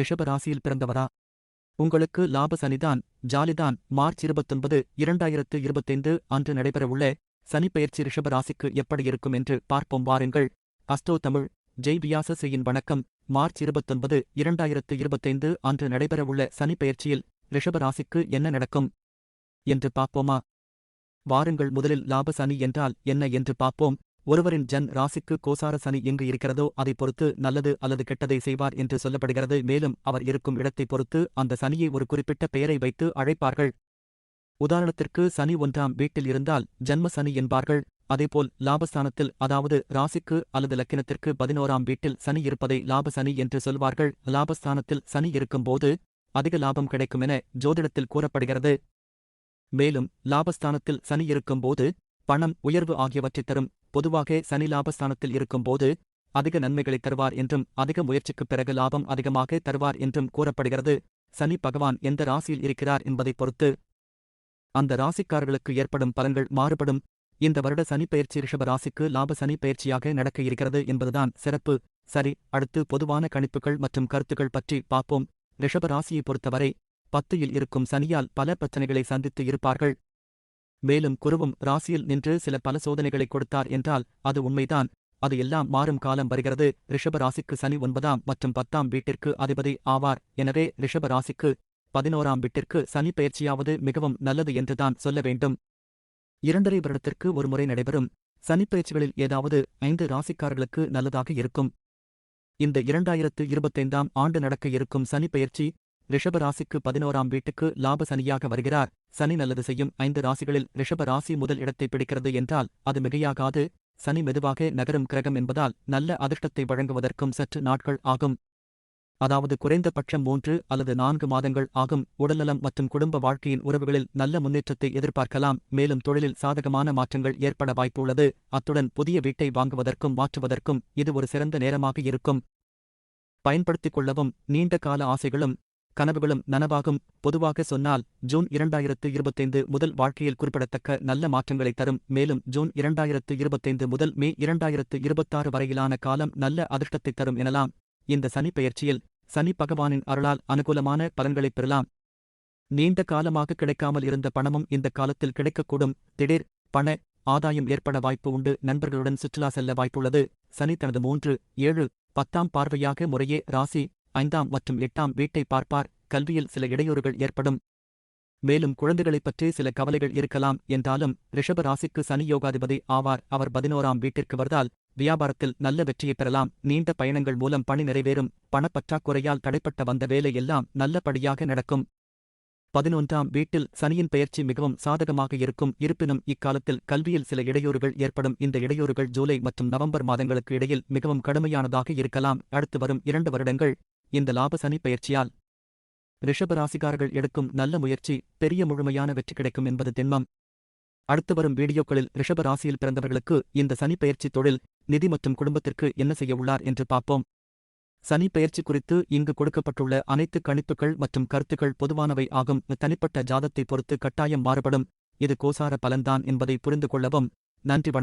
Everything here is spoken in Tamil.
ரிஷபராசியில் பிறந்தவரா? உங்களுக்கு லாப சனிதான் ஜாலிதான். மார்ச் இருபத்தொன்பது இரண்டாயிரத்து இருபத்தைந்து அன்று நடைபெறவுள்ள சனிப்பெயர்ச்சி ரிஷபராசிக்கு எப்படி இருக்கும் என்று பார்ப்போம். வாருங்கள். அஸ்டோ தமிழ் ஜெய் வியாசசியின் வணக்கம். மார்ச் இருபத்தொன்பது இரண்டாயிரத்து இருபத்தைந்து அன்று நடைபெறவுள்ள சனிப்பெயர்ச்சியில் ரிஷபராசிக்கு என்ன நடக்கும் என்று பார்ப்போமா? வாருங்கள். முதலில் லாப சனி என்றால் என்ன என்று பார்ப்போம். ஒருவரின் ஜன் ராசிக்கு கோசார சனி எங்கு இருக்கிறதோ அதை பொறுத்து நல்லது அல்லது கெட்டதை செய்வார் என்று சொல்லப்படுகிறது மேலும் அவர் இருக்கும் இடத்தை பொறுத்து அந்த சனியை ஒரு குறிப்பிட்ட பெயரை வைத்து அழைப்பார்கள். உதாரணத்திற்கு சனி ஒன்றாம் வீட்டில் இருந்தால் ஜன்ம சனி என்பார்கள். அதேபோல் லாபஸ்தானத்தில் அதாவது ராசிக்கு அல்லது லக்கினத்திற்கு பதினோராம் வீட்டில் சனி இருப்பதை லாப சனி என்று சொல்வார்கள். லாபஸ்தானத்தில் சனி இருக்கும்போது அதிக லாபம் கிடைக்கும் என ஜோதிடத்தில் கூறப்படுகிறது. மேலும் லாபஸ்தானத்தில் சனி இருக்கும்போது பணம் உயர்வு ஆகியவற்றைத் தரும். பொதுவாக சனி லாபஸ்தானத்தில் இருக்கும்போது அதிக நன்மைகளை தருவார் என்றும் அதிக முயற்சிக்குப் பிறகு லாபம் அதிகமாக தருவார் என்றும் கூறப்படுகிறது. சனி பகவான் எந்த ராசியில் இருக்கிறார் என்பதைப் பொறுத்து அந்த ராசிக்காரர்களுக்கு ஏற்படும் பலன்கள் மாறுபடும். இந்த வருட சனிப்பெயர்ச்சி ரிஷப ராசிக்கு லாப சனி பயிற்சியாக நடக்க இருக்கிறது என்பதுதான் சிறப்பு. சரி அடுத்து பொதுவான கணிப்புகள் மற்றும் கருத்துக்கள் பற்றி பார்ப்போம். ரிஷப ராசியை பொறுத்தவரை பத்தியில் இருக்கும் சனியால் பல பிரச்சனைகளை சந்தித்து இருப்பார்கள். மேலும் குருவும் ராசியில் நின்று சில பல சோதனைகளை கொடுத்தார் என்றால் அது உண்மைதான். அது எல்லாம் மாறும் காலம் வருகிறது. ரிஷப ராசிக்கு சனி ஒன்பதாம் மற்றும் பத்தாம் வீட்டிற்கு அதிபதி ஆவார். எனவே ரிஷப ராசிக்கு பதினோராம் வீட்டிற்கு சனி பயிற்சியாவது மிகவும் நல்லது என்றுதான் சொல்ல வேண்டும். இரண்டரை வருடத்திற்கு ஒருமுறை நடைபெறும். சனிப்பயிற்சிகளில் ஏதாவது ஐந்து ராசிக்காரர்களுக்கு நல்லதாக இருக்கும். இந்த இரண்டாயிரத்து இருபத்தைந்தாம் ஆண்டு நடக்க இருக்கும் சனிப்பெயர்ச்சி ரிஷப ராசிக்கு பதினோராம் வீட்டுக்கு லாப சனியாக வருகிறார். சனி நல்லது செய்யும் ஐந்து ராசிகளில் ரிஷப ராசி முதல் இடத்தை பிடிக்கிறது என்றால் அது மிகையாகாது. சனி மெதுவாக நகரும் கிரகம் என்பதால் நல்ல அதிர்ஷ்டத்தை வழங்குவதற்கும் சற்று நாட்கள் ஆகும். அதாவது குறைந்தபட்சம் மூன்று அல்லது நான்கு மாதங்கள் ஆகும். உடல்நலம் மற்றும் குடும்ப வாழ்க்கையின் உறவுகளில் நல்ல முன்னேற்றத்தை எதிர்பார்க்கலாம். மேலும் தொழிலில் சாதகமான மாற்றங்கள் ஏற்பட வாய்ப்புள்ளது. அத்துடன் புதிய வீட்டை வாங்குவதற்கும் மாற்றுவதற்கும் இது ஒரு சிறந்த நேரமாக இருக்கும். பயன்படுத்திக் கொள்ளவும் நீண்ட கால ஆசைகளும் கனவுகளும் நனவாகும். பொதுவாக சொன்னால் ஜூன் இரண்டாயிரத்து இருபத்தைந்து முதல் வாழ்க்கையில் குறிப்பிடத்தக்க நல்ல மாற்றங்களை தரும். மேலும் ஜூன் இரண்டாயிரத்து இருபத்தைந்து முதல் மே இரண்டாயிரத்து இருபத்தாறு வரையிலான காலம் நல்ல அதிர்ஷ்டத்தை தரும் எனலாம். இந்த சனி பெயர்ச்சியில் சனி பகவானின் அருளால் அனுகூலமான பலன்களைப் பெறலாம். நீண்ட காலமாக கிடைக்காமல் இருந்த பணமும் இந்த காலத்தில் கிடைக்கக்கூடும். திடீர் பண ஆதாயம் ஏற்பட வாய்ப்பு உண்டு. நண்பர்களுடன் சுற்றுலா செல்ல வாய்ப்புள்ளது. சனி தனது மூன்று ஏழு பத்தாம் பார்வையாக முறையே ராசி ஐந்தாம் மற்றும் எட்டாம் வீட்டை பார்ப்பார். கல்வியில் சில இடையூறுகள் ஏற்படும். மேலும் குழந்தைகளைப் பற்றி சில கவலைகள் இருக்கலாம் என்றாலும் ரிஷப ராசிக்கு சனி யோகாதிபதி ஆவார். அவர் பதினோராம் வீட்டிற்கு வருதால் வியாபாரத்தில் நல்ல வெற்றியைப் பெறலாம். நீண்ட பயணங்கள் மூலம் பணி நிறைவேறும். பணப்பற்றாக்குறையால் தடைப்பட்ட வந்த வேலை எல்லாம் நல்லபடியாக நடக்கும். பதினொன்றாம் வீட்டில் சனியின் பெயர்ச்சி மிகவும் சாதகமாக இருக்கும். இருப்பினும் இக்காலத்தில் கல்வியில் சில இடையூறுகள் ஏற்படும். இந்த இடையூறுகள் ஜூலை மற்றும் நவம்பர் மாதங்களுக்கு இடையில் மிகவும் கடுமையானதாக இருக்கலாம். அடுத்து வரும் இரண்டு வருடங்கள் இந்த லாப சனி பெயர்ச்சியால். ரிஷபராசிகாரர்கள் எடுக்கும் நல்ல முயற்சி பெரிய முழுமையான வெற்றி கிடைக்கும் என்பது திண்மம் அடுத்து வரும் வீடியோக்களில் ரிஷப ராசியில் பிறந்தவர்களுக்கு இந்த சனிப்பெயர்ச்சி தொழில் நிதி மற்றும் குடும்பத்திற்கு என்ன செய்ய உள்ளார் என்று பார்ப்போம். சனி பெயர்ச்சி குறித்து இங்கு கொடுக்கப்பட்டுள்ள அனைத்து கணிப்புகள் மற்றும் கருத்துக்கள் பொதுவானவை ஆகும். தனிப்பட்ட ஜாதத்தை பொறுத்து கட்டாயம் மாறுபடும். இது கோசார பலன்தான் என்பதை புரிந்து கொள்ளவும் நன்றி வணக்கம்.